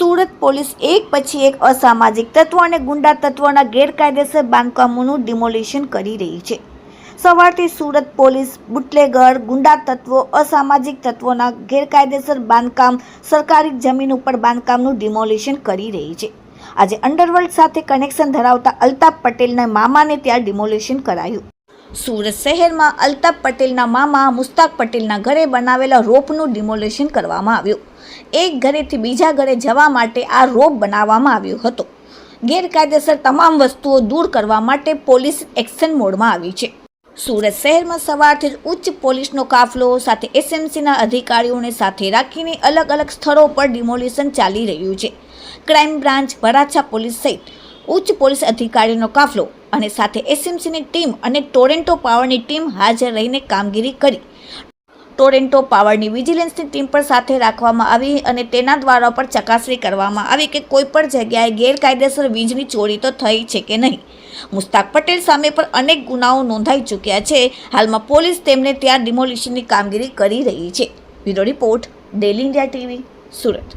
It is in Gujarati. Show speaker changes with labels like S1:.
S1: સુરત પોલીસ એક પછી એક અસામાજિક તત્વો અને ગુંડા તત્વોના ગેરકાયદેસર બાંધકામોનું ડિમોલિશન કરી રહી છે. સવારથી સુરત પોલીસ, બુટલેગર, ગુંડા તત્વો, અસામાજિક તત્વોના ગેરકાયદેસર બાંધકામ, સરકારી જમીન ઉપર બાંધકામનું ડિમોલિશન કરી રહી છે. આજે અંડરવર્લ્ડ સાથે કનેક્શન ધરાવતા અલ્તાફ પટેલના મામાને ત્યાં ડિમોલિશન કરાયું. સુરત શહેરમાં અલ્તાફ પટેલના મામા મુસ્તાક પટેલના ઘરે બનાવેલા રોપનું ડિમોલેશન કરવામાં આવ્યું. એક ઘરેથી બીજા ઘરે જવા માટે આ રોપ બનાવવામાં આવ્યો હતો. ગેરકાયદેસર તમામ વસ્તુઓ દૂર કરવા માટે પોલીસ એક્શન મોડમાં આવી છે. સુરત શહેરમાં સવારથી જ ઉચ્ચ પોલીસનો કાફલો સાથે એસએમસીના અધિકારીઓને સાથે રાખીને અલગ અલગ સ્થળો પર ડિમોલિશન ચાલી રહ્યું છે. ક્રાઇમ બ્રાન્ચ વરાછા પોલીસ સહિત ઉચ્ચ પોલીસ અધિકારીનો કાફલો અને સાથે એસએમસીની ટીમ અને ટોરેન્ટો પાવરની ટીમ હાજર રહીને કામગીરી કરી. ટોરેન્ટો પાવરની વિજિલન્સની ટીમ પણ સાથે રાખવામાં આવી અને તેના દ્વારા પર ચકાસણી કરવામાં આવી કે કોઈ પણ જગ્યાએ ગેરકાયદેસર વીજની ચોરી તો થઈ છે કે નહીં. મુસ્તાક પટેલ સામે પણ અનેક ગુનાઓ નોંધાઈ ચૂક્યા છે. હાલમાં પોલીસ તેમને ત્યાં ડિમોલિશનની કામગીરી કરી રહી છે. Bureau report daily India TV, Surat.